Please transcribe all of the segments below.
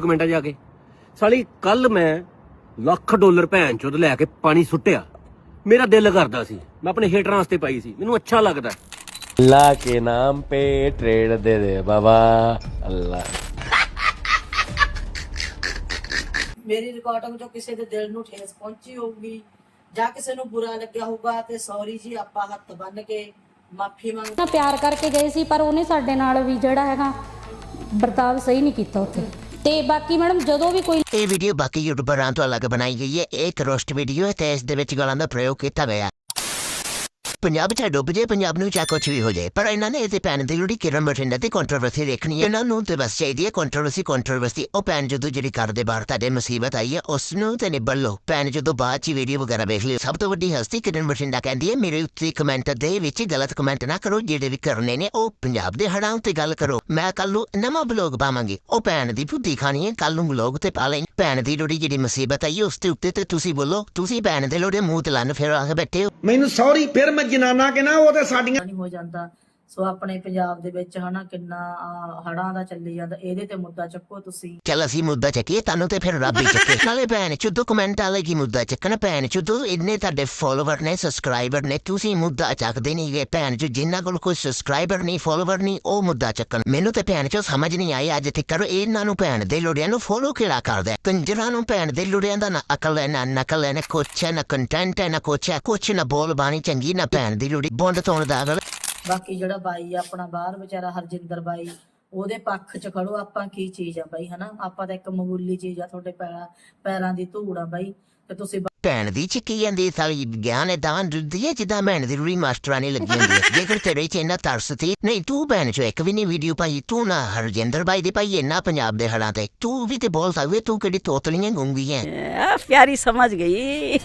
ਕਮੈਂਟਾਂ ਜਾ ਕੇ। ਸਾਲੀ ਕੱਲ ਮੈਂ ਲੱਖ ਡਾਲਰ ਭੈਣ ਚੋਦ ਲੈ ਕੇ ਪਾਣੀ ਸੁੱਟਿਆ। ਮੇਰਾ ਦਿਲ ਕਰਦਾ ਸੀ। ਮੈਂ ਆਪਣੇ ਹੇਟਰਾਂ ਵਾਸਤੇ ਪਾਈ ਸੀ। ਮੈਨੂੰ ਅੱਛਾ ਲੱਗਦਾ। ਅੱਲਾ ਕੇ ਨਾਮ ਪੇ ਟ੍ਰੇਡ ਦੇ ਦੇ ਬਾਬਾ। ਅੱਲਾ। ਮੇਰੀ ਰਿਕਾਰਡਿੰਗ ਤੋਂ ਕਿਸੇ ਦੇ ਦਿਲ ਨੂੰ ਠੇਸ ਪਹੁੰਚੀ ਹੋਊਗੀ। ਜਾਂ ਕਿਸੇ ਨੂੰ ਬੁਰਾ ਲੱਗਿਆ ਹੋਊਗਾ ਤੇ ਸੌਰੀ ਜੀ ਆਪਾਂ ਹੱਥ ਬੰਨ ਕੇ ਮਾਫੀ ਮੰਗਦੇ ਪਿਆਰ ਕਰਕੇ ਗਏ ਸੀ ਪਰ ਉਹਨੇ ਸਾਡੇ ਨਾਲ ਵੀ ਜਿਹੜਾ ਹੈਗਾ ਵਰਤਾਵ ਸਹੀ ਨਹੀਂ ਕੀਤਾ ਉੱਥੇ। ਤੇ ਬਾਕੀ ਮੈਡਮ, ਜਦੋਂ ਵੀ ਕੋਈ ਇਹ ਵੀਡੀਓ ਬਾਕੀ ਯੂਟਿਊਬਰਾਂ ਤੋਂ ਅਲੱਗ ਬਣਾਈ ਗਈ ਹੈ। ਇਹ ਇੱਕ ਰੋਸਟ ਵੀਡੀਓ ਹੈ ਤੇ ਇਸ ਦੇ ਵਿੱਚ ਗਾਲਾਂ ਦਾ ਪ੍ਰਯੋਗ ਕੀਤਾ ਗਿਆ ਪੰਜਾਬ ਚ ਡੁੱਬ ਜੇ ਪੰਜਾਬ ਨੂੰ ਚਾਹ ਕੁਛ ਵੀ ਹੋ ਜਾਏ ਪਰ ਇਹਨਾਂ ਨੇ ਇਹਦੇ ਪੈਨ ਦੀ ਜਿਹੜੀ ਕਿਰਨ ਬਠਿੰਡਾ ਤੇ ਕੰਟਰੋਵਰਸੀ ਦੇਖਣੀ ਹੈ। ਇਹਨਾਂ ਨੂੰ ਤੇ ਬਸ ਚਾਹੀਦੀ ਹੈ ਕੰਟਰੋਵਰਸੀ ਕੰਟਰੋਵਰਸੀ ਉਹ ਪੈਨ ਜਦੋਂ ਜਿਹੜੀ ਘਰ ਦੇ ਬਾਹਰ ਤੁਹਾਡੇ ਮੁਸੀਬਤ ਆਈ ਹੈ ਉਸ ਨੂੰ ਤੇ ਨਿਬੜ ਲਓ। ਪੈਨ ਜਦੋਂ ਬਾਅਦ ਚ ਵੀਡੀਓ ਵਗੈਰਾ ਵੇਖ ਲਿਓ। ਸਭ ਤੋਂ ਵੱਡੀ ਹਸਤੀ ਕਿਰਨ ਬਠਿੰਡਾ ਕਹਿੰਦੀ ਹੈ ਮੇਰੇ ਉੱਤੇ ਕਮੈਂਟ ਦੇ ਵਿੱਚ ਗਲਤ ਕਮੈਂਟ ਨਾ ਕਰੋ ਜਿਹੜੇ ਵੀ ਕਰਨੇ ਨੇ ਉਹ ਪੰਜਾਬ ਦੇ ਹੜਾਂ ਉੱਤੇ ਗੱਲ ਕਰੋ। ਮੈਂ ਕੱਲ ਨੂੰ ਨਵਾਂ ਬਲੌਗ ਪਾਵਾਂਗੀ। ਉਹ ਭੈਣ ਦੀ ਬੁੱਧੀ ਖਾਣੀ ਹੈ ਕੱਲ ਨੂੰ ਬਲੌਗ ਤੇ ਪਾ ਲੈ ਭੈਣ ਦੀ ਲੋੜੀ ਜਿਹੜੀ ਮੁਸੀਬਤ ਆਈ ਹੈ, ਉਸ ਦੇ ਉੱਤੇ ਤੇ ਤੁਸੀਂ ਬੋਲੋ। ਤੁਸੀਂ ਭੈਣ ਦੇ ਲੋੜੇ ਮੂੰਹ ਤੇ ਲੰਨ ਫਿਰ ਆ ਕੇ ਬੈਠੇ ਹੋ। ਮੈਨੂੰ ਸੌਰੀ ਫਿਰ ਮੈਂ ਜਨਾਨਾ ਕਿ ਨਾ ਉਹ ਤੇ ਸਾਡੀਆਂ ਨਹੀਂ ਹੋ ਜਾਂਦਾ। ਸੋ ਆਪਣੇ ਪੰਜਾਬ ਦੇ ਵਿੱਚ ਹਨਾ ਕਿੰਨਾ ਹੜਾਂ ਦਾ ਚੱਲੀ ਜਾਂਦਾ ਇਹਦੇ ਤੇ ਮੁੱਦਾ ਚੱਕੋ ਤੁਸੀਂ। ਚੱਲ ਅਸੀਂ ਮੁੱਦਾ ਚੱਕੀਏ ਤੁਹਾਨੂੰ ਤੇ ਫਿਰ ਰੱਬ ਹੀ ਚੱਕੇ। ਨਾਲੇ ਭੈਣ ਚੁੱਦੋ ਕਮੈਂਟ ਵਾਲੇ ਕੀ ਮੁੱਦਾ ਚੱਕਣ? ਭੈਣ ਚੁੱਦੋ ਇੰਨੇ ਤੁਹਾਡੇ ਫੋਲੋਵਰ ਨੇ ਸਬਸਕ੍ਰਾਈਬਰ ਨੇ ਤੁਸੀਂ ਮੁੱਦਾ ਚੱਕਦੇ ਨਹੀਂ ਗਏ ਭੈਣ ਚੋ ਜਿਨ੍ਹਾਂ ਕੋਲ ਕੋਈ ਸਬਸਕ੍ਰਾਈਬਰ ਨਹੀਂ ਫੋਲੋਵਰ ਨਹੀਂ ਉਹ ਮੁੱਦਾ ਚੱਕਣ। ਮੈਨੂੰ ਤੇ ਭੈਣ ਚੋ ਸਮਝ ਨਹੀਂ ਆਈ ਅੱਜ ਤੱਕ। ਇਹਨਾਂ ਨੂੰ ਭੈਣ ਦੇ ਲੋੜਿਆਂ ਨੂੰ ਫੋਲੋ ਕਿਹੜਾ ਕਰਦਾ? ਕੰਜਰਾਂ ਨੂੰ ਭੈਣ ਦੇ ਲੋੜਿਆਂ ਦਾ ਨਾ ਅਕਲ ਹੈ ਨਾ ਨਕਲ ਹੈ ਨਾ ਕੁਛ ਹੈ ਨਾ ਕੰਟੈਂਟ ਹੈ ਨਾ ਕੁਛ ਹੈ। ਕੁਛ ਨਾ ਬੋਲ ਬਾਣੀ ਚੰਗੀ ਨਾ ਭੈਣ ਦੀ ਲੋੜੀ। ਬੁੰਡ ਤੋਂ ਦਾ ਅਗਲ। ਬਾਕੀ ਜਿਹੜਾ ਬਾਈ ਆਪਣਾ ਬਾਹਰ ਵਿਚਾਰਾ ਹਰਜਿੰਦਰ ਬਾਈ, ਉਹਦੇ ਪੱਖ 'ਚ ਖੜੋ ਆਪਾਂ ਕੀ ਚੀਜ਼ ਆ ਬਾਈ, ਹਨਾ? ਆਪਾਂ ਤਾਂ ਇੱਕ ਮਾਮੂਲੀ ਚੀਜ਼ ਆ ਤੁਹਾਡੇ ਪੈਰਾਂ ਪੈਰਾਂ ਦੀ ਧੂੜ ਆ ਬਾਈ, ਤੇ ਤੁਸੀਂ ਭੈਣ ਦੀ ਚਿੱਕੀ ਜਾਂਦੀ ਸਾਲੀ ਗਿਆਨ ਤਾਂ ਦੁੱਧੀਏ ਜਿੱਦਾਂ ਭੈਣ ਦੀ ਰੂਈ ਮਾਸਟਰਾਂ ਨੇ ਲੱਗੀ ਹੁੰਦੀ ਹੈ ਜੇਕਰ ਤੇਰੇ 'ਚ ਇੰਨਾ ਤਰਸ ਸੀ ਨਹੀਂ ਤੂੰ ਭੈਣ 'ਚ ਇੱਕ ਵੀ ਨਹੀਂ ਵੀਡੀਓ ਪਾਈ ਤੂੰ ਨਾ ਹਰਜਿੰਦਰ ਬਾਈ ਦੀ ਪਾਈ ਇੰਨਾ ਪੰਜਾਬ ਦੇ ਹਾਲਾਤ ਤੇ। ਤੂੰ ਵੀ ਤੇ ਬੋਲ ਸਕਦੀ ਤੂੰ ਕਿਹੜੀ ਤੋਤਲੀਆਂ ਗੁੰਗੀ ਹੈ ਆ ਪਿਆਰੀ ਸਮਝ ਗਈ।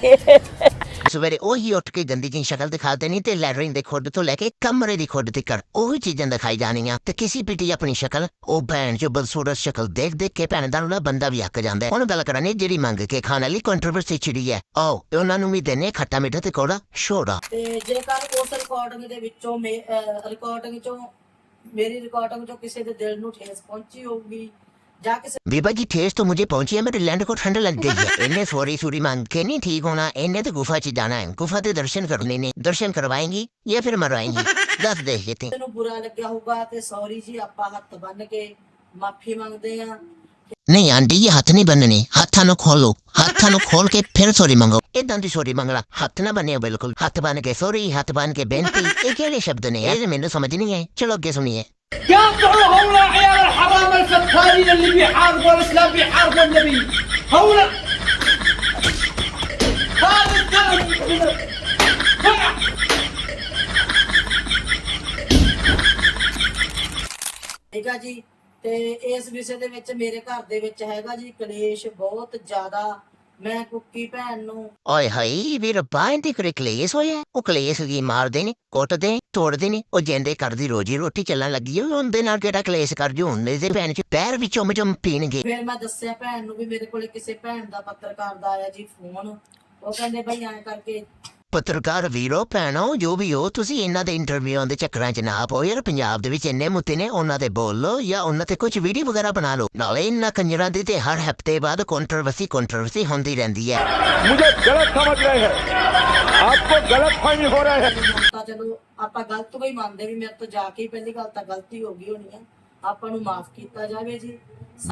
ਸਵੇਰੇ ਉਹੀ ਉੱਠ ਕੇ ਗੰਦੀ ਜਿਹੀ ਸ਼ਕਲ ਦਿਖਾਦੇ ਨਹੀਂ ਤੇ ਲੈਟਰਿਨ ਦੇ ਖੁੱਡ ਤੋਂ ਲੈ ਕੇ ਕਮਰੇ ਦੀ ਖੁੱਡ ਤੱਕ ਉਹੀ ਚੀਜ਼ਾਂ ਦਿਖਾਈ ਜਾਣੀਆਂ। ਤੇ ਕਿਸੇ ਪਿੱਟੀ ਆਪਣੀ ਸ਼ਕਲ ਉਹ ਭੈਣ ਜੋ ਬਦਸੂਰਤ ਸ਼ਕਲ ਦੇਖ ਦੇਖ ਕੇ ਭੈਣ ਦਾ ਬੰਦਾ ਵੀ ਅੱਕ ਜਾਂਦਾ ਹੁਣ ਗੱਲ ਕਰਾਂਗੇ ਜਿਹੜੀ ਮੰਗ ਕੇ ਖਾਣ ਵਾਲੀ ਕੰਟਰੋਵਰਸੀ ਛਿੜੀ ਹੈ ਆਓ ਤੇ ਉਹਨਾਂ ਨੂੰ ਵੀ ਦੇਨੇ ਖੱਟਾ ਮਿੱਠਾ ਤੇ ਕੌੜਾ ਛੋੜਾ। ਤੇ ਜੇਕਰ ਉਸ ਰਿਕਾਰਡਿੰਗ ਦੇ ਵਿੱਚੋਂ ਰਿਕਾਰਡਿੰਗ ਚੋਂ ਮੇਰੀ ਰਿਕਾਰਡਿੰਗ ਚੋਂ ਕਿਸੇ ਦੇ ਦਿਲ ਨੂੰ ਠੇਸ ਪਹੁੰਚੀ ਹੋਊਗੀ ਜਾਂ ਜੀ ਠੇਸ ਤੋਂ ਮੁਝੇ ਪਹੁੰਚੀ ਹੈ ਮੇਰੇ ਲੈਂਡ ਕੋ ਠੰਡ ਲੱਗ ਗਈ ਹੈ। ਇਹਨੇ ਸੋਰੀ ਸੂਰੀ ਮੰਗ ਕੇ ਨਹੀਂ ਠੀਕ ਹੋਣਾ ਇਹਨੇ ਤੇ ਗੁਫਾ 'ਚ ਜਾਣਾ ਹੈ। ਗੁਫਾ ਦੇ ਦਰਸ਼ਨ ਕਰਨੇ ਨੇ। ਦਰਸ਼ਨ ਕਰਵਾਏਂਗੀ ਜਾਂ ਫਿਰ ਮਰਵਾਏਗੀ ਦੱਸ ਦੇ ਜੇਤੇ ਨੂੰ ਬੁਰਾ ਲੱਗਿਆ ਹੋਊਗਾ ਤੇ ਸੌਰੀ ਜੀ ਆਪਾਂ ਹੱਥ ਬੰਨ ਕੇ ਮਾਫੀ ਮੰਗਦੇ ਆ नहीं आंटी ये हाथ नहीं बनने हाथा नु खोलो। हाथा नु खोल के फिर सॉरी मांगो। इदां दी सॉरी मंगला हाथ ना बने बिल्कुल। हाथ बन के सॉरी हाथ बन के बेनती। ये केड़े शब्द ने ये मैंने समझ नहीं आए। चलो आगे सुनिए। ਕਿਆ ਤੇ ਇਸ ਵਿਸ਼ੇ ਦੇ ਵਿੱਚ ਮੇਰੇ ਘਰ ਦੇ ਵਿੱਚ ਹੈਗਾ ਜੀ ਕਲੇਸ਼ ਬਹੁਤ ਜ਼ਿਆਦਾ। ਮੈਂ ਕੁੱਕੀ ਭੈਣ ਨੂੰ ਓਏ ਹਾਈ ਵੀਰ ਬਾਂਹ ਦੀ ਕੋਈ ਕਲੇਸ਼ ਹੋਇਆ? ਉਹ ਕਲੇਸ਼ ਦੀ ਮਾਰਦੇ ਨੇ ਕੁੱਟਦੇ ਤੋੜਦੇ ਨੇ ਉਹ ਜਿੰਦੇ ਕਰਦੀ ਰੋਜੀ ਰੋਟੀ ਚੱਲਣ ਲੱਗੀ ਓ ਉਹਦੇ ਨਾਲ ਕਿਹੜਾ ਕਲੇਸ਼ ਕਰ ਜੂ? ਹੁੰਦੇ ਦੇ ਭੈਣ ਚ ਪੈਰ ਵੀ ਚੁੰਮ ਚੁੰਮ ਪੀਣਗੇ। ਫਿਰ ਮੈਂ ਦੱਸਿਆ ਭੈਣ ਨੂੰ ਵੀ ਮੇਰੇ ਕੋਲੇ ਕਿਸੇ ਭੈਣ ਦਾ ਪੱਤਰਕਾਰ ਦਾ ਆਇਆ ਜੀ ਫੋਨ। ਉਹ ਕਹਿੰਦੇ ਬਈ ਐਂ ਕਰਕੇ ਪੱਤਰਕਾਰ ਵੀਰੋ ਭੈਣੋ ਜੋ ਵੀ ਹੋ ਤੁਸੀਂ ਇਹਨਾਂ ਦੇ ਇੰਟਰਵਿਊਆਂ ਦੇ ਚੱਕਰਾਂ 'ਚ ਨਾ ਪਾਓ ਯਾਰ ਪੰਜਾਬ ਦੇ ਵਿੱਚ ਇੰਨੇ ਮੁੱਤੇ ਨੇ ਉਹਨਾਂ ਤੇ ਬੋਲ ਲਓ ਜਾਂ ਉਹਨਾਂ ਤੇ ਕੁਝ ਵੀਡੀਓ ਵਗੈਰਾ ਬਣਾ ਲਓ ਨਾਲੇ ਇਹਨਾਂ ਕੰਜਰਾਂ ਦੀ ਤੇ ਹਰ ਹਫਤੇ ਬਾਅਦ ਕੰਟਰੋਵਰਸੀ ਕੰਟਰੋਵਰਸੀ ਹੁੰਦੀ ਰਹਿੰਦੀ ਹੈ मुझे गलत समझ रहे हैं आपको गलत फहमी हो रहे हैं ਤਾਂ ਚਲੋ ਆਪਾਂ ਗਲਤ ਕੋਈ ਮੰਨਦੇ ਵੀ ਮੇਰੇ ਤੋਂ ਜਾ ਕੇ ਹੀ ਪਹਿਲੀ ਗੱਲ ਤਾਂ ਗਲਤੀ ਹੋ ਗਈ ਹੋਣੀ ਆ ਆਪਾਂ ਨੂੰ ਮਾਫ ਕੀਤਾ ਜਾਵੇ ਜੀ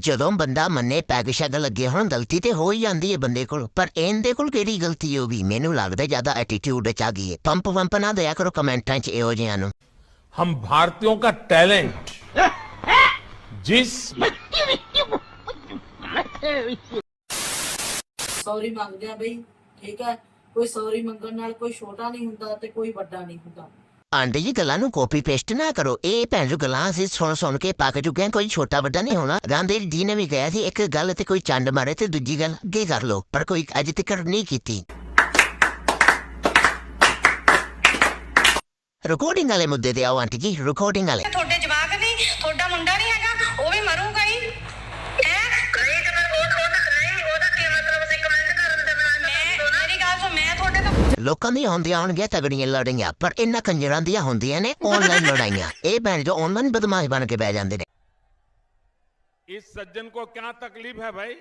ਜਦੋਂ ਬੰਦਾ ਮੰਨੇ ਪੈਗ ਸ਼ੈਗ ਲੱਗੇ ਹੁਣ ਗਲਤੀ ਤੇ ਹੋ ਹੀ ਜਾਂਦੀ ਹੈ ਬੰਦੇ ਕੋਲ ਪਰ ਇਹਦੇ ਕੋਲ ਕਿਹੜੀ ਗਲਤੀ ਹੋ ਗਈ ਮੈਨੂੰ ਲੱਗਦਾ ਜ਼ਿਆਦਾ ਐਟੀਟਿਊਡ ਚ ਆ ਗਈ ਹੈ ਪੰਪ ਵੰਪ ਨਾ ਦਿਆ ਕਰੋ ਕਮੈਂਟਾਂ 'ਚ ਇਹੋ ਜਿਹਿਆਂ ਨੂੰ हम भारतीयों का टैलेंट जिस ਸੌਰੀ ਮੰਗਦੇ ਆ ਬਈ ਠੀਕ ਹੈ ਕੋਈ ਸੌਰੀ ਮੰਗਣ ਨਾਲ ਕੋਈ ਛੋਟਾ ਨਹੀਂ ਹੁੰਦਾ ਤੇ ਕੋਈ ਵੱਡਾ ਨਹੀਂ ਹੁੰਦਾ ਆਂਟੀ ਜੀ ਗੱਲਾਂ ਨੂੰ ਕਾਪੀ ਪੇਸਟ ਨਾ ਕਰੋ। ਇਹ ਭੈਣ ਜੋ ਗੱਲਾਂ ਅਸੀਂ ਸੁਣ ਸੁਣ ਕੇ ਪੱਕ ਚੁੱਕੇ ਹਾਂ, ਕੋਈ ਛੋਟਾ ਵੱਡਾ ਨਹੀਂ ਹੋਣਾ। ਰਾਂਦੇ ਜੀ ਨੇ ਵੀ ਕਿਹਾ ਸੀ, ਇੱਕ ਗੱਲ ਤੇ ਕੋਈ ਚੰਡ ਮਾਰੇ ਤੇ ਦੂਜੀ ਗੱਲ ਅੱਗੇ ਕਰ ਲਓ, ਪਰ ਕੋਈ ਅਜੇ ਤੱਕ ਨਹੀਂ ਕੀਤੀ। ਰਿਕਾਰਡਿੰਗ ਵਾਲੇ ਮੁੱਦੇ ਤੇ ਆਓ ਆਂਟੀ ਜੀ ਰਿਕਾਰਡਿੰਗ ਵਾਲੇ। ਤੁਹਾਡੇ ਜਵਾਕ ਨਹੀਂ ਤੁਹਾਡਾ ਮੁੰਡਾ ਨਹੀਂ ਹੈਗਾ, ਉਹ ਵੀ ਮਰੂਗਾ ਹੀ। ਲੋਕਾਂ ਦੀ ਹੁੰਦੀਆਂ ਹੋਣਗੀਆਂ ਤਗੜੀਆਂ ਲੜਾਈਆਂ ਪਰ ਇਹਨਾਂ ਕੰਜਰਾਂ ਦੀਆਂ ਹੁੰਦੀਆਂ ਨੇ ਆਨਲਾਈਨ ਲੜਾਈਆਂ। ਇਹ ਭੈਣ ਜੋ ਆਨਲਾਈਨ ਬਦਮਾਸ਼ ਬਣ ਕੇ ਬਹਿ ਜਾਂਦੇ ਨੇ। ਇਸ ਸੱਜਣ ਕੋ ਕਿਆ ਤਕਲੀਫ ਹੈ ਭਾਈ?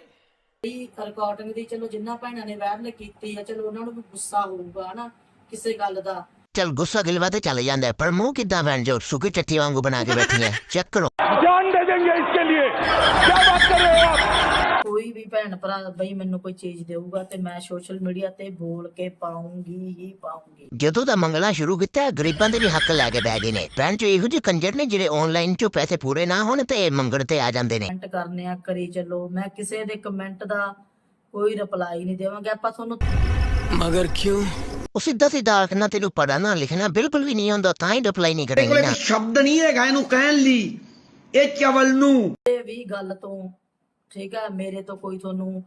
ਇਹ ਰਿਕਾਰਡਿੰਗ ਦੀ ਚਲੋ ਜਿੰਨਾ ਭੈਣਾਂ ਨੇ ਵਾਇਰਲ ਕੀਤੀ ਹੈ ਚਲੋ ਉਹਨਾਂ ਨੂੰ ਵੀ ਗੁੱਸਾ ਹੋਊਗਾ ਹਨਾ ਕਿਸੇ ਗੱਲ ਦਾ। ਚੱਲ ਗੁੱਸਾ ਗਿਲਵਾ ਤੇ ਚੱਲ ਜਾਂਦਾ ਪਰ ਮੂੰਹ ਕਿੱਦਾਂ ਬਣ ਜੋ ਸੁੱਕੀ ਚੱਟੀ ਵਾਂਗੂ ਬਣਾ ਕੇ ਬੈਠੀ ਹੈ ਚੈੱਕ ਕਰੋ ਜਾਨ ਦੇ ਦੇਂਗੇ ਇਸਕੇ ਲਈ ਕੀ ਬਾਤ ਕਰ ਰਹੇ ਹੋ ਆਪ? ਕੋਈ ਵੀ ਭੈਣ ਭਰਾ ਬਈ ਮੈਨੂੰ ਕੋਈ ਚੀਜ਼ ਦੇਊਗਾ ਤੇ ਮੈਂ ਸੋਸ਼ਲ ਮੀਡੀਆ ਤੇ ਬੋਲ ਕੇ ਪਾਉਂਗੀ ਹੀ ਪਾਉਂਗੀ। ਜਦੋਂ ਦਾ ਮੰਗਲਾ ਸ਼ੁਰੂ ਕੀਤਾ ਗਰੀਬਾਂ ਦੇ ਵੀ ਹੱਕ ਲੈ ਕੇ ਬਹਿ ਗਏ ਨੇ। ਭੈਣ ਚੋ ਇਹੋ ਜਿਹੇ ਕੰਜਰ ਨੇ ਜਿਹੜੇ ਆਨਲਾਈਨ ਚੋਂ ਪੈਸੇ ਪੂਰੇ ਨਾ ਹੋਣ ਤੇ ਮੰਗਣ ਤੇ ਆ ਜਾਂਦੇ ਨੇ। ਕਮੈਂਟ ਕਰਨੇ ਆ ਕਰੀ ਚੱਲੋ। ਮੈਂ ਕਿਸੇ ਦੇ ਕਮੈਂਟ ਦਾ ਕੋਈ ਰਿਪਲਾਈ ਨਹੀਂ ਦੇਵਾਂਗਾ। ਆਪਾਂ ਤੁਹਾਨੂੰ ਮਗਰ ਕਿਉਂ? ਉਹ ਸਿੱਧਾ ਸਿੱਧਾ ਆਖਣਾ ਤੈਨੂੰ ਪੜ੍ਹਨਾ ਲਿਖਣਾ ਬਿਲਕੁਲ ਵੀ ਨਹੀਂ ਆਉਂਦਾ ਤਾਂ ਹੀ ਰਿਪਲਾਈ ਨਹੀਂ ਕਰੇਂਗੇ ਨਾ ਸ਼ਬਦ ਨਹੀਂ ਹੈਗਾ ਇਹਨੂੰ ਕਹਿਣ ਲਈ ਇਹ ਚਵਲ ਨੂੰ। ਇਹ ਵੀ ਗੱਲ ਤੋਂ ਠੀਕ ਹੈ ਮੇਰੇ ਤੋਂ ਕੋਈ ਤੁਹਾਨੂੰ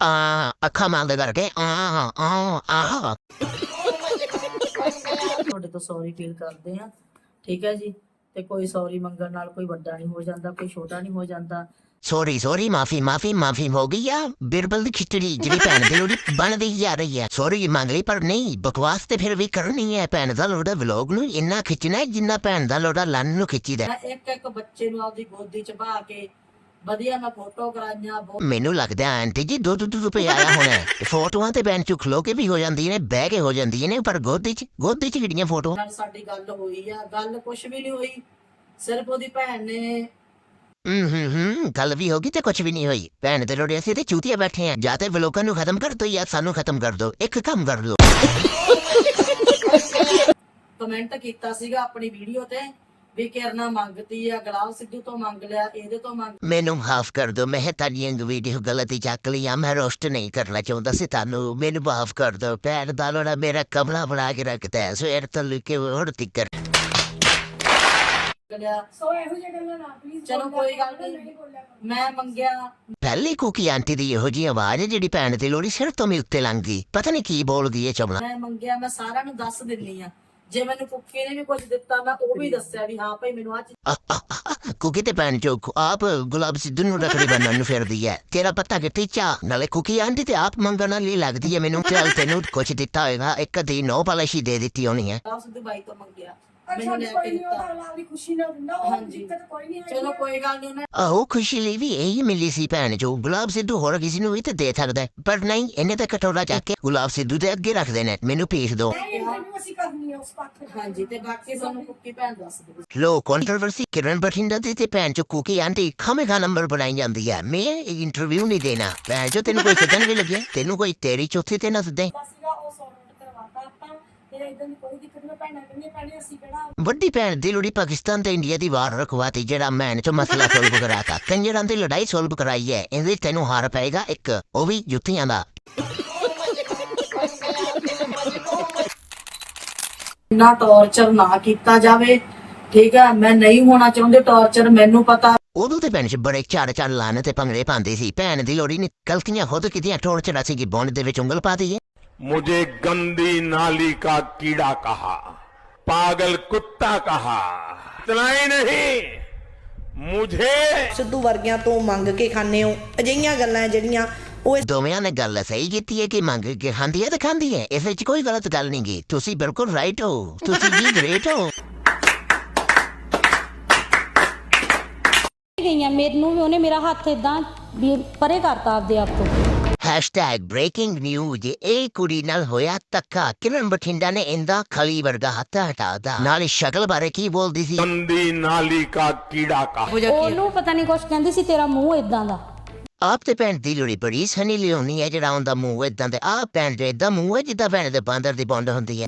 ਆ ਅੱਖਾਂ ਮੰਦ ਕਰਕੇ ਆ ਆ ਆ ਤੁਹਾਡੇ ਤੋਂ ਸੌਰੀ ਫੀਲ ਕਰਦੇ ਆ ਠੀਕ ਹੈ ਜੀ ਤੇ ਕੋਈ ਸੌਰੀ ਮੰਗਣ ਨਾਲ ਕੋਈ ਵੱਡਾ ਨਹੀਂ ਹੋ ਜਾਂਦਾ ਕੋਈ ਛੋਟਾ ਨਹੀਂ ਹੋ ਜਾਂਦਾ। ਸੌਰੀ ਸੌਰੀ ਮਾਫੀ ਮਾਫੀ ਮਾਫੀ ਹੋ ਗਈ ਆ ਬਿਰਬਲ ਦੀ ਖਿਚੜੀ ਜਿਹੜੀ ਭੈਣ ਦੀ ਲੋੜੀ ਬਣਦੀ ਜਾ ਰਹੀ ਹੈ ਸੌਰੀ ਮੰਗ ਲਈ ਪਰ ਨਹੀਂ ਬਕਵਾਸ ਤੇ ਫਿਰ ਵੀ ਕਰਨੀ ਹੈ ਭੈਣ ਦਾ ਲੋੜਾ ਵਲੋਗ ਨੂੰ ਇੰਨਾ ਖਿੱਚਣਾ ਜਿੰਨਾ ਭੈਣ ਦਾ ਲੋੜਾ ਲੰਨ ਨੂੰ ਖਿੱਚੀਦਾ ਇੱਕ ਇੱਕ ਬੱਚੇ ਨੂੰ ਆਪਦੀ ਗੋਦੀ ਚ ਬਹਾ ਕੇ ਵਧੀਆ ਮੈਂ ਫੋਟੋ ਕਰਾਈਆਂ ਬਹੁਤ ਮੈਨੂੰ ਲੱਗਦਾ ਆਂਟੀ ਜੀ ਦੋ ਦੋ ਦੋ ਰੁਪਏ ਆਇਆ ਹੋਣਾ ਫੋਟੋਆਂ ਤੇ ਬੈਂਚ ਖਲੋ ਕੇ ਵੀ ਹੋ ਜਾਂਦੀਆਂ ਨੇ ਬਹਿ ਕੇ ਹੋ ਜਾਂਦੀਆਂ ਨੇ ਪਰ ਗੋਦੀ ਚ ਗੋਦੀ ਚ ਕਿਹੜੀਆਂ ਫੋਟੋ ਨਾਲ ਸਾਡੀ ਗੱਲ ਹੋਈ ਆ ਗੱਲ ਕੁਛ ਵੀ ਨਹੀਂ ਹੋਈ। ਸਿਰਫ ਉਹਦੀ ਭੈਣ ਨੇ ਹੂੰ ਗੱਲ ਵੀ ਹੋ ਗਈ ਤੇ ਕੁਝ ਵੀ ਨਹੀਂ ਹੋਈ। ਭੈਣ ਦੇ ਲੋੜੇ ਅਸੀਂ ਤੇ ਚੂਤੀਆਂ ਬੈਠੇ ਆ। ਜਾਂ ਤੇ ਵਲੋਕਾਂ ਨੂੰ ਖਤਮ ਕਰ ਦੋ ਜਾਂ ਸਾਨੂੰ ਖਤਮ ਕਰ ਦੋ। ਇੱਕ ਕੰਮ ਕਰ ਲਓ। ਕਮੈਂਟ ਕੀਤਾ ਸੀਗਾ ਆਪਣੀ ਵੀਡੀਓ ਤੇ ਵੀ ਕਿਰਨਾ ਮੰਗਤੀ ਆ ਗਲਾਬ ਸਿੱਧੂ ਤੋਂ ਮੰਗ ਲਿਆ ਇਹਦੇ ਤੋਂ ਮੰਗ ਮੈਨੂੰ ਮਾਫ ਕਰ ਦਿਓ ਮੈਂ ਤੁਹਾਡੀ ਵੀਡੀਓ ਗਲਤੀ ਚੱਕ ਲਈ ਆ ਮੈਂ ਰੋਸਟ ਨਹੀਂ ਕਰਨਾ ਚਾਹੁੰਦਾ ਸੀ ਤੁਹਾਨੂੰ। ਮੈਨੂੰ ਮਾਫ ਕਰ ਦਿਓ ਭੈਣ ਦਾ ਲੋੜਾ ਮੇਰਾ ਕਮਲਾ ਬਣਾ ਕੇ ਰੱਖਦਾ ਹੈ ਸਵੇਰ ਤੋਂ ਲੈ ਕੇ ਹੁਣ ਤੱਕ ਲਿਆ ਸੋ ਇਹੋ ਜਿਹੀ ਗੱਲਾਂ ਨਾ ਪਲੀਜ਼ ਚਲੋ ਕੋਈ ਗੱਲ ਨਹੀਂ। ਮੈਂ ਮੰਗਿਆ। ਪਹਿਲੀ ਕੁਕੀ ਆਂਟੀ ਦੀ ਇਹੋ ਜੀ ਆਵਾਜ਼ ਹੈ ਜਿਹੜੀ ਭੈਣ ਦੀ ਲੋੜੀ ਸਿਰ ਤੋਂ ਵੀ ਉੱਤੇ ਲੰਘ ਗਈ ਪਤਾ ਨਹੀਂ ਕੀ ਬੋਲ ਗਈ ਇਹ ਚਮਲਾ ਮੈਂ ਮੰਗਿਆ ਮੈਂ ਸਾਰਿਆਂ ਨੂੰ ਦੱਸ ਦਿੰਨੀ ਆ। ਜੇ ਮੈਨੂੰ ਕੁੱਕੀ ਨੇ ਵੀ ਕੁਝ ਦਿੱਤਾ ਮੈਂ ਉਹ ਵੀ ਦੱਸਿਆ ਵੀ ਹਾਂ ਭਾਈ ਮੈਨੂੰ ਆ ਚੀਜ਼ ਕੁਕੀ ਤੇ ਭੈਣ ਚੋ ਆਪ ਗੁਲਾਬ ਸਿੱਧੂ ਨੂੰ ਰੱਖੜੀ ਬੰਨਣ ਨੂੰ ਫਿਰਦੀ ਹੈ। ਤੇਰਾ ਪਤਾ ਕਿੱਥੇ ਚਾ ਨਾਲੇ ਕੁਕੀ ਆਂਟੀ ਤੇ ਆਪ ਮੰਗਣ ਵਾਲੀ ਲੱਗਦੀ ਹੈ ਮੈਨੂੰ। ਚੱਲ ਤੈਨੂੰ ਕੁਛ ਦਿੱਤਾ ਹੋਏਗਾ ਇੱਕ ਅੱਧੀ ਨੋ ਪਾਲਿਸ਼ੀ ਦੇ ਦਿੱਤੀ ਹੋਣੀ ਹੈ। ਸਿੱਧੂ ਬਾਈ ਤੋਂ ਮੰਗਿਆ। ਮੈਨੂੰ ਲੈ ਕੇ ਦਿੱਤਾ। ਹਾਂਜੀ। ਚਲੋ ਕੋਈ ਗੱਲ ਨਹੀਂ ਉਹਨੇ ਆਹੋ ਖੁਸ਼ੀ ਲਈ ਵੀ ਇਹੀ ਮਿਲੀ ਸੀ ਭੈਣ ਜੋ ਗੁਲਾਬ ਸਿੱਧੂ ਹੋਰ ਕਿਸੇ ਨੂੰ ਵੀ ਤੇ ਦੇ ਸਕਦਾ ਹੈ। ਪਰ ਨਹੀਂ ਇਹਨੇ ਤਾਂ ਕਟੋਰਾ ਚੱਕ ਕੇ ਗੁਲਾਬ ਸਿੱਧੂ ਦੇ ਅੱਗੇ ਰੱਖ ਦੇਣਾ ਹੈ। ਮੈਨੂੰ ਭੇਜ ਦਿਓ। ਹਾਂਜੀ ਤੇ ਬਾਕੀ ਸਾਨੂੰ ਕੁੱਕੀ ਭੈਣ ਦੱਸ ਲੋ ਕੰਟਰੋਵਰਸੀ ਕਿਰਨ ਬਠਿੰਡਾ ਦੀ ਤੇ ਭੈਣ ਚੋ ਕੁਕੀ ਆਂਟੀ ਖਮੇਗਾ ਨੰਬਰ ਬਣਾਈ ਜਾਂਦੀ ਹੈ। ਮੈਂ ਇੰਟਰਵਿਊ ਨਹੀਂ ਦੇਣਾ। ਭੈਣ ਜੋ ਤੈਨੂੰ ਕੋਈ ਸੱਦਣ ਵੀ ਲੱਗਿਆ? ਤੈਨੂੰ ਕੋਈ ਤੇਰੀ ਚੌਥੀ ਤੇ ਨਾ ਸੱਦੇ? ਵੱਡੀ ਭੈਣ ਦੀ ਲੜੀ ਪਾਕਿਸਤਾਨ ਤੇ ਇੰਡੀਆ ਦੀ ਵਾਰ ਰਖਵਾਤੀ ਜਿਹੜਾ ਮੈਨ ਚੋ ਮਸਲਾ ਸੋਲਵ ਕਰਾਤਾ। ਕੰਜਰਾਂ ਦੀ ਲੜਾਈ ਸੋਲਵ ਕਰਾਈ ਹੈ ਇਹਦੇ ਤੈਨੂੰ ਹਾਰ ਪਏਗਾ ਇੱਕ ਉਹ ਵੀ ਜੁੱਤੀਆਂ ਦਾ। ਇੰਨਾ ਟੌਰਚਰ ਨਾ ਕੀਤਾ ਜਾਵੇ ਠੀਕ ਹੈ ਮੈਂ ਨਹੀਂ ਹੋਣਾ ਚਾਹੁੰਦੀ ਟੌਰਚਰ ਮੈਨੂੰ ਪਤਾ ਉਦੋਂ ਤੇ ਭੈਣ ਚ ਬੜੇ ਚਾਰ ਚਾਰ ਲਾਣੇ ਤੇ ਭੰਗੜੇ ਪਾਉਂਦੀ ਸੀ ਭੈਣ ਦੀ ਲੋੜੀ ਨੇ ਗਲਤੀਆਂ ਖੁਦ ਕੀਤੀਆਂ ਠੋੜ ਚੜਾ ਸੀ ਕਿ ਬੌਂਡ ਦੇ ਵਿੱਚ ਉਂਗਲ ਪਾ ਦਈਏ। मुझे गंदी नाली का कीड़ा कहा पागल कुत्ता कहा इतना ही नहीं मुझे ਸਿੱਧੂ ਵਰਗਿਆਂ ਤੋਂ ਮੰਗ ਕੇ ਖਾਣੇ ਹੋ ਅਜਿਹੀਆਂ ਗੱਲਾਂ ਜਿਹੜੀਆਂ ਉਹ ਦੋਵੇਂ ਨੇ ਗੱਲ ਸਹੀ ਕੀਤੀ ਹੈ ਕਿ ਮੰਗ ਕੇ ਖਾਂਦੀ ਹੈ ਤੇ ਖਾਂਦੀ ਹੈ ਇਸ ਵਿੱਚ ਕੋਈ ਗਲਤ ਗੱਲ ਨਹੀਂ ਗੀ ਤੁਸੀਂ ਬਿਲਕੁਲ ਰਾਈਟ ਹੋ ਤੁਸੀਂ ਜੀ ਗ੍ਰੇਟ ਹੋ ਗਈਆਂ ਮੈਨੂੰ ਵੀ ਉਹਨੇ ਮੇਰਾ ਹੱਥ ਇਦਾਂ ਵੀ ਪਰੇ ਕਰਤਾ ਆਪਦੇ ਆਪ ਤੋਂ ਹੈਸ਼ਟੈਗ ਬ੍ਰੇਕਿੰਗ ਨਿਊਜ਼ ਕੁੜੀ ਨਾਲ ਹੋਇਆ ਧੱਕਾ ਕਿਰਨ ਬਠਿੰਡਾ ਨੇ ਇੰਦਾ ਖਲੀ ਵਰਗਾ ਹੱਥ ਹਟਾਦਾ ਨਾਲੇ ਸ਼ਕਲ ਬਾਰੇ ਕੀ ਬੋਲਦੀ ਸੀ ਗੰਦੀ ਨਾਲੀ ਕਾ ਕੀੜਾ ਕਾ ਉਹਨੂੰ ਪਤਾ ਨਹੀਂ ਕੁਛ ਕਹਿੰਦੀ ਸੀ ਤੇਰਾ ਮੂੰਹ ਇਦਾਂ ਦਾ। ਆਪ ਤੇ ਭੈਣ ਦੀ ਲੋੜੀ ਬੜੀ ਸਨੀ ਲਿਓਨੀ ਹੈ ਜਿਹੜਾ ਉਹਦਾ ਮੂੰਹ ਇਦਾਂ ਦੇ ਆਹ ਭੈਣ ਦੇ ਇਦਾਂ ਮੂੰਹ ਹੈ ਜਿੱਦਾਂ ਭੈਣ ਦੇ ਬਾਂਦਰ ਦੀ ਬੰਦ ਹੁੰਦੀ ਹੈ।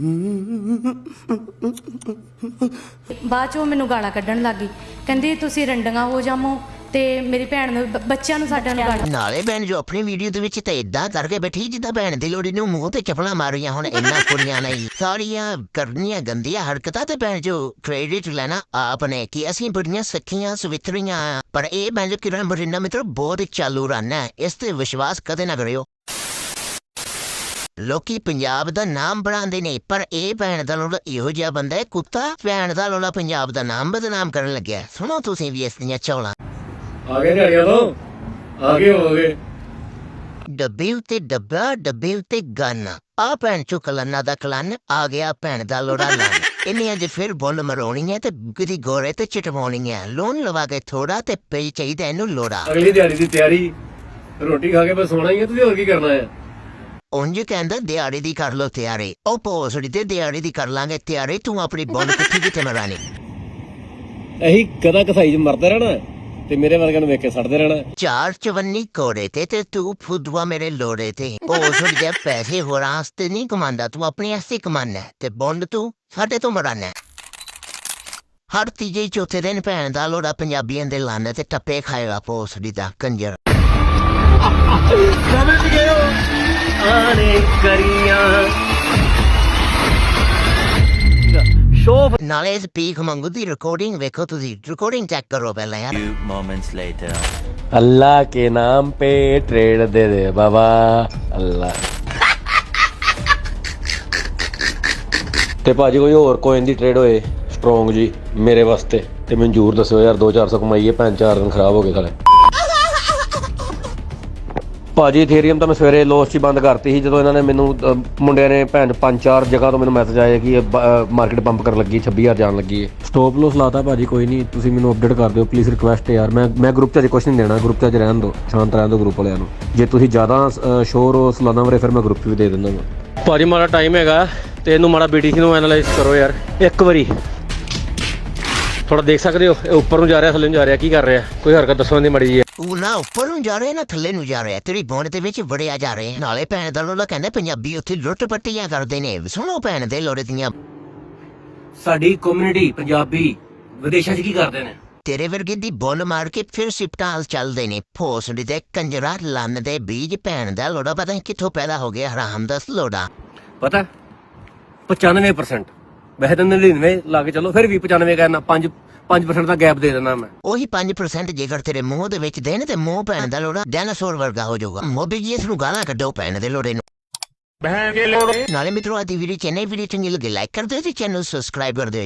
ਬਾਅਦ 'ਚ ਉਹ ਮੈਨੂੰ ਗਾਲਾਂ ਕੱਢਣ ਲੱਗੀ ਕਹਿੰਦੀ ਤੁਸੀਂ ਰੰਡੀਆਂ ਹੋ ਜਾਮੋ ਤੇ ਮੇਰੀ ਭੈਣ ਨੂੰ ਬ- ਬੱਚਿਆਂ ਨੂੰ ਸਾਡਿਆਂ ਨੂੰ ਗਾਲਾਂ। ਨਾਲੇ ਭੈਣ ਜੋ ਆਪਣੀ ਵੀਡੀਓ ਦੇ ਵਿੱਚ ਤੇ ਇਦਾਂ ਕਰਕੇ ਬੈਠੀ ਜਿੱਦਾਂ ਭੈਣ ਦੀ ਲੋੜੀ ਨੂੰ ਮੂੰਹ ਤੇ ਚਪਲਾਂ ਮਾਰੀਆਂ ਹੁਣ ਇੰਨਾ ਕੁੜੀਆਂ ਨਹੀਂ ਸਾਰੀਆਂ ਕਰਨੀਆਂ ਗੰਦੀਆਂ ਹਰਕਤਾਂ ਤੇ ਭੈਣ ਜੋ ਕ੍ਰੈਡਿਟ ਲੈਣਾ ਆਪਨੇ ਕਿ ਅਸੀਂ ਬੜੀਆਂ ਸੱਖੀਆਂ ਸੁਵਿਤਰੀਆਂ ਆਂ। ਪਰ ਇਹ ਭੈਣ ਜੋ ਕਿਰਨ ਬਰਿੰਦਾ ਮਿੱਤਰ ਬਹੁਤ ਹੀ ਚਾਲੂ ਰਨ ਹੈ ਇਸ ਤੇ ਵਿਸ਼ਵਾਸ ਕਦੇ ਨਾ ਕਰਿਓ। ਲੋਕੀ ਪੰਜਾਬ ਦਾ ਨਾਮ ਬਣਾਉਂਦੇ ਨੇ ਪਰ ਇਹ ਭੈਣ ਦਾ ਲੋੜਾ ਇਹੋ ਜਿਹਾ ਬੰਦਾ ਹੈ ਕੁੱਤਾ ਭੈਣ ਦਾ ਲੋੜਾ ਪੰਜਾਬ ਦਾ ਨਾਮ ਬਦਨਾਮ ਕਰਨ ਲੱਗਿਆ। ਸੁਣੋ ਤੁਸੀਂ ਵੀ ਇਸ ਦੀਆਂ ਚੌਲਾਂ। ਆਗੇ ਝੜੀਆਂ ਤੋਂ? ਆਗੇ ਹੋ ਗਏ। ਡੱਬੇ ਉੱਤੇ ਡੱਬਾ ਡੱਬੇ ਉੱਤੇ ਗਨ। ਆ ਭੈਣ ਚੋ ਕਲਨਾ ਦਾ ਕਲਨ ਆ ਗਿਆ ਭੈਣ ਦਾ ਲੋੜਾ ਲੰਨ ਇਹਨੇ ਅੱਜ ਫਿਰ ਬੋਲ ਮਰੋਣੀ ਹੈ ਤੇ ਕਿਦੀ ਗੋਰੇ ਤੇ ਚਟਵਾਉਣੀ ਹੈ ਲੋਨ ਲਵਾ ਕੇ ਥੋੜਾ ਤੇ ਪਈ ਚਾਹੀਦਾ ਇਹਨੂੰ ਲੋੜਾ। ਅਗਲੀ ਦਿਹਾੜੀ ਦੀ ਤਿਆਰੀ। ਰੋਟੀ ਖਾ ਕੇ ਬਸ ਸੋਣਾ ਹੀ ਹੈ ਤੁਸੀਂ ਹੋਰ ਕੀ ਕਰਨਾ ਹੈ ਉਂਝ ਕਹਿੰਦਾ ਦਿਹਾੜੀ ਦੀ ਕਰ ਲੋ ਤਿਆਰੀ। ਉਹ ਪੋਸੜੀ ਤੇ ਦਿਹਾੜੀ ਦੀ ਕਰ ਲਾਂਗੇ ਤਿਆਰੀ। ਤੂੰ ਆਪਣੀ ਬੋਲ ਕਿੱਥੇ ਕਿੱਥੇ ਮਰਾਣੀ? ਇਹੀ ਗਦਾ ਕਸਾਈ ਚ ਮਰਦਾ ਰਹਿਣਾ। ਤੇ ਮੇਰੇ ਵਰਗਿਆਂ ਨੂੰ ਵੇਖ ਕੇ ਸੜਦੇ ਰਹਿਣਾ। ਚਾਰ ਚਵੰਨੀ ਕੋੜੇ ਤੇ ਤੇ ਤੂੰ ਫੁੱਦਵਾ ਮੇਰੇ ਲੋੜੇ ਤੇ। ਉਹ ਛੋੜ ਦੇ ਪੈਸੇ ਹੋਰ ਆਸਤੇ ਨਹੀਂ ਕਮਾਉਂਦਾ ਤੂੰ ਆਪਣੀ ਆਸਤੇ ਕਮਾਨਾ ਹੈ ਤੇ ਬੋਂਡ ਤੂੰ ਸਾਡੇ ਤੋਂ ਮਰਾਨਾ ਹੈ। ਹਰ ਤੀਜੇ ਚੌਥੇ ਦਿਨ ਭੈਣ ਦਾ ਲੋੜਾ ਪੰਜਾਬੀਆਂ ਦੇ ਲਾਨੇ ਤੇ ਟੱਪੇ ਖਾਏਗਾ ਪੋਸੜੀ ਦਾ ਕੰਜਰ। ਸਮਝ ਗਏ ਹੋ? ਆਨੇ ਕਰੀਆਂ। ਸ਼ੋਅ ਨਾਲੇ ਇਸ ਪੀਕ ਮੰਗੂ ਦੀ ਰਿਕਾਰਡਿੰਗ ਵੇਖੋ ਤੁਸੀਂ ਰਿਕਾਰਡਿੰਗ ਚੈੱਕ ਕਰੋ ਪਹਿਲਾਂ ਯਾਰ अल्लाह के नाम पे ट्रेड दे दे बाबा अल्लाह ਤੇ ਭਾਜੀ ਕੋਈ ਹੋਰ ਕੋਇਨ ਦੀ ਟ੍ਰੇਡ ਹੋਏ ਸਟਰੋਂਗ ਜੀ ਮੇਰੇ ਵਾਸਤੇ ਤੇ ਮੈਨੂੰ ਜ਼ਰੂਰ ਦੱਸਿਓ ਯਾਰ 2-400 ਕਮਾਈਏ ਭੈਣ ਚਾਰ ਦਿਨ ਖਰਾਬ ਹੋ ਗਏ ਸਾਲੇ ਭਾਜੀ ਇਥੇਰੀਅਮ ਤਾਂ ਮੈਂ ਸਵੇਰੇ ਲੋਸ 'ਚ ਹੀ ਬੰਦ ਕਰਤੀ ਸੀ ਜਦੋਂ ਇਹਨਾਂ ਨੇ ਮੈਨੂੰ ਮੁੰਡਿਆਂ ਨੇ ਭੈਣ ਪੰਜ ਚਾਰ ਜਗ੍ਹਾ ਤੋਂ ਮੈਨੂੰ ਮੈਸੇਜ ਆਇਆ ਕਿ ਮਾਰਕੀਟ ਪੰਪ ਕਰਨ ਲੱਗੀ 26000 ਜਾਣ ਲੱਗੀ ਹੈ। ਸਟਾਪ ਲੋਸ ਲਾਤਾ ਭਾਜੀ ਕੋਈ ਨਹੀਂ ਤੁਸੀਂ ਮੈਨੂੰ ਅਪਡੇਟ ਕਰ ਦਿਓ ਪਲੀਜ਼ ਰਿਕੁਐਸਟ ਹੈ ਯਾਰ ਮੈਂ ਮੈਂ ਗਰੁੱਪ 'ਚ ਅਜੇ ਕੁਝ ਨਹੀਂ ਦੇਣਾ ਗਰੁੱਪ 'ਚ ਅਜੇ ਰਹਿਣ ਦਿਓ ਸ਼ਾਂਤ ਰਹਿਣ ਦਿਓ ਗਰੁੱਪ ਵਾਲਿਆਂ ਨੂੰ। ਜੇ ਤੁਸੀਂ ਜ਼ਿਆਦਾ ਸ਼ੋਰ ਹੋ ਸਲਾਨਾ ਵਰੇ ਫਿਰ ਮੈਂ ਗਰੁੱਪ 'ਚ ਵੀ ਦੇ ਦਿੰਦਾ ਹਾਂ ਭਾਜੀ ਮਾੜਾ ਟਾਈਮ ਹੈਗਾ ਤੇ ਇਹਨੂੰ ਮਾੜਾ ਬੀਟੀਸੀ ਨੂੰ ਐਨਾਲਾਈਜ਼ ਕਰੋ ਯਾਰ ਇੱਕ ਵਾਰੀ। ਥੋੜਾ ਦੇਖ ਸਕਦੇ ਹੋ ਇਹ ਉੱਪਰ ਨੂੰ ਜਾ ਰਿਹਾ ਥੱਲੇ ਨੂੰ ਜਾ ਰਿਹਾ ਕੀ ਕਰ ਰਿਹਾ? ਕੋਈ ਹਰਕਤ ਦੱਸੋ ਇਹਦੀ ਮੜੀ ਜੀ ਉਹ ਨਾ ਉੱਪਰ ਨੂੰ ਜਾ ਰਹੇ ਨਾ ਥੱਲੇ ਨੂੰ ਜਾ ਰਹੇ ਤੇਰੀ ਬੋਂਡ ਦੇ ਵਿੱਚ ਵੜਿਆ ਜਾ ਰਹੇ ਨਾਲੇ ਭੈਣ ਦਾ ਲੋੜਾ ਕਹਿੰਦੇ ਪੰਜਾਬੀ ਉੱਥੇ ਲੁੱਟ ਪੱਟੀਆਂ ਕਰਦੇ ਨੇ। ਸੁਣੋ ਭੈਣ ਦੇ ਲੋੜੇ ਦੀਆਂ। ਸਾਡੀ ਕਮਿਊਨਿਟੀ ਪੰਜਾਬੀ ਵਿਦੇਸ਼ਾਂ 'ਚ ਕੀ ਕਰਦੇ ਨੇ? ਤੇਰੇ ਵਰਗੇ ਦੀ ਬੋਲ ਮਾਰ ਕੇ ਫਿਰ ਸਿਪਟਾਲ ਚੱਲਦੇ ਨੇ। ਫੋਸੜੀ ਦੇ ਕੰਜਰਾ ਲੰਨ ਦੇ ਬੀਜ ਭੈਣ ਦਾ ਲੋੜਾ ਪਤਾ ਨਹੀਂ ਕਿੱਥੋਂ ਪੈਦਾ ਹੋ ਗਿਆ ਹਰਾਮ ਦਾ ਲੋੜਾ। ਪਤਾ? 95% ਵੈਸੇ ਤਾਂ 99 ਲਾ ਕੇ ਚਲੋ ਫਿਰ ਵੀ 95 ਕਰਨਾ। 5 5% ਦਾ ਗੈਪ ਦੇ ਦੇਣਾ ਮੈਂ। ਉਹੀ 5% ਜੇਕਰ ਤੇਰੇ ਮੂੰਹ ਦੇ ਵਿੱਚ ਦੇਣ ਤੇ ਮੂੰਹ ਭੈਣ ਦਾ ਲੋੜਾ ਡਾਇਨਾਸੌਰ ਵਰਗਾ ਹੋ ਜਾਊਗਾ। ਮੋਬੀ ਜੀ ਇਸ ਨੂੰ ਗਾਲਾਂ ਕੱਢੋ ਭੈਣ ਦੇ ਲੋੜੇ ਨੂੰ। ਭੈਣ ਦੇ ਲੋੜੇ। ਨਾਲੇ ਮਿੱਤਰੋ ਆਦੀ ਵੀਡੀਓ ਚੈਨਲ ਵੀਡੀਓ ਚੰਗੀ ਲੱਗੇ ਲਾਈਕ ਕਰ ਦਿਓ ਤੇ ਚੈਨਲ ਸਬਸਕ੍ਰਾਈਬ ਕਰ ਦਿਓ।